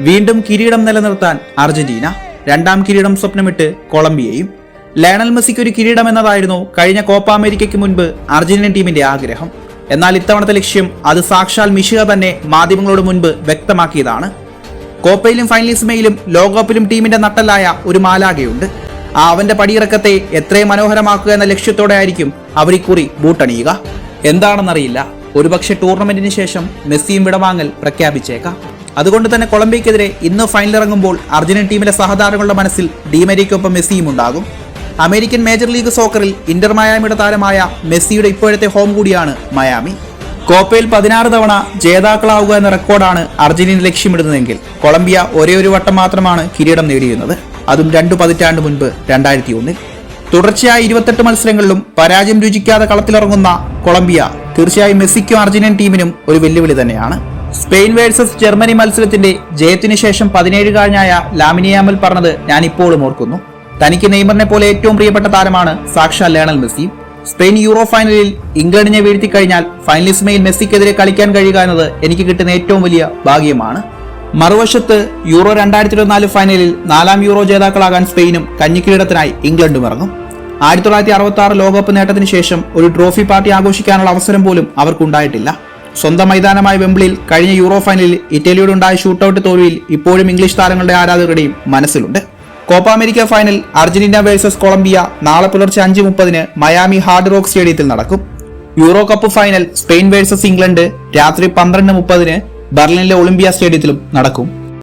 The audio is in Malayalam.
വീണ്ടും കിരീടം നിലനിർത്താൻ അർജന്റീന രണ്ടാം കിരീടം സ്വപ്നമിട്ട് കൊളംബിയയും ലയണൽ മെസ്സിക്ക് ഒരു കിരീടം എന്നതായിരുന്നു കഴിഞ്ഞ കോപ്പ അമേരിക്കയ്ക്ക് മുൻപ് അർജന്റീനൻ ടീമിന്റെ ആഗ്രഹം. എന്നാൽ ഇത്തവണത്തെ ലക്ഷ്യം അത് സാക്ഷാൽ മിഷിക തന്നെ മാധ്യമങ്ങളോട് മുൻപ് വ്യക്തമാക്കിയതാണ്. കോപ്പയിലും ഫൈനലിസ്മയിലും ലോകകപ്പിലും ടീമിന്റെ നട്ടലായ ഒരു മാലാകയുണ്ട് ആ അവന്റെ പടിയിറക്കത്തെ എത്രയും മനോഹരമാക്കുക എന്ന ലക്ഷ്യത്തോടെ ആയിരിക്കും അവരിക്കുറി ബൂട്ടണിയുക. എന്താണെന്നറിയില്ല. ഒരുപക്ഷെ ടൂർണമെന്റിന് ശേഷം മെസ്സിയും വിടവാങ്ങൽ പ്രഖ്യാപിച്ചേക്കാം. അതുകൊണ്ട് തന്നെ കൊളംബിയക്കെതിരെ ഇന്ന് ഫൈനൽ ഇറങ്ങുമ്പോൾ അർജന്റീൻ ടീമിലെ സഹതാരങ്ങളുടെ മനസ്സിൽ ഡിമേരിക്കൊപ്പം മെസ്സിയും ഉണ്ടാകും. അമേരിക്കൻ മേജർ ലീഗ് സോക്കറിൽ ഇന്റർ മയാമിയുടെ താരമായ മെസ്സിയുടെ ഇപ്പോഴത്തെ ഹോം കൂടിയാണ് മയാമി. കോപ്പയിൽ പതിനാറ് തവണ ജേതാക്കളാവുക എന്ന റെക്കോർഡാണ് അർജന്റീന ലക്ഷ്യമിടുന്നതെങ്കിൽ കൊളംബിയ ഒരേ ഒരു വട്ടം മാത്രമാണ് കിരീടം നേടിയിരുന്നത്. അതും രണ്ടു പതിറ്റാണ്ട് മുൻപ് രണ്ടായിരത്തി ഒന്നിൽ തുടർച്ചയായ ഇരുപത്തെട്ട് മത്സരങ്ങളിലും പരാജയം രുചിക്കാതെ കളത്തിലിറങ്ങുന്ന കൊളംബിയ തീർച്ചയായും മെസ്സിക്കും അർജന്റീൻ ടീമിനും ഒരു വെല്ലുവിളി തന്നെയാണ്. സ്പെയിൻ വേഴ്സസ് ജർമ്മനി മത്സരത്തിന്റെ ജയത്തിനു ശേഷം പതിനേഴുകാരനായ ലാമിനിയാമൽ പറഞ്ഞത് ഞാൻ ഇപ്പോഴും ഓർക്കുന്നു. തനിക്ക് നെയ്മറിനെ പോലെ ഏറ്റവും പ്രിയപ്പെട്ട താരമാണ് സാക്ഷാ ലേണൽ മെസ്സി. സ്പെയിൻ യൂറോ ഫൈനലിൽ ഇംഗ്ലണ്ടിനെ വീഴ്ത്തി കഴിഞ്ഞാൽ ഫൈനലിസ്മയിൽ മെസ്സിക്കെതിരെ കളിക്കാൻ കഴിയുക എന്നത് എനിക്ക് കിട്ടുന്ന ഏറ്റവും വലിയ ഭാഗ്യമാണ്. മറുവശത്ത് യൂറോ രണ്ടായിരത്തി ഇരുപത്തിനാല് ഫൈനലിൽ നാലാം യൂറോ ജേതാക്കളാകാൻ സ്പെയിനും കഞ്ഞിക്കിരീടത്തിനായി ഇംഗ്ലണ്ടും ഇറങ്ങും. ആയിരത്തി തൊള്ളായിരത്തി അറുപത്തി ആറ് ലോകകപ്പ് നേട്ടത്തിന് ശേഷം ഒരു ട്രോഫി പാർട്ടി ആഘോഷിക്കാനുള്ള അവസരം പോലും അവർക്കുണ്ടായിട്ടില്ല. സ്വന്തം മൈതാനമായ വെമ്പിളിയിൽ കഴിഞ്ഞ യൂറോ ഫൈനലിൽ ഇറ്റലിയുടെ ഉണ്ടായ ഷൂട്ടൌട്ട് തോൽവിയിൽ ഇപ്പോഴും ഇംഗ്ലീഷ് താരങ്ങളുടെ ആരാധകരുടെയും മനസ്സിലുണ്ട്. Copa America final Argentina versus Colombia നാളെ പുലർച്ചെ അഞ്ച് മുപ്പതിന് മയാമി ഹാർഡ് റോക്ക് സ്റ്റേഡിയത്തിൽ നടക്കും. Euro cup final Spain versus England രാത്രി പന്ത്രണ്ട് മുപ്പതിന് ബെർലിനിലെ ഒളിമ്പിയ സ്റ്റേഡിയത്തിലും നടക്കും.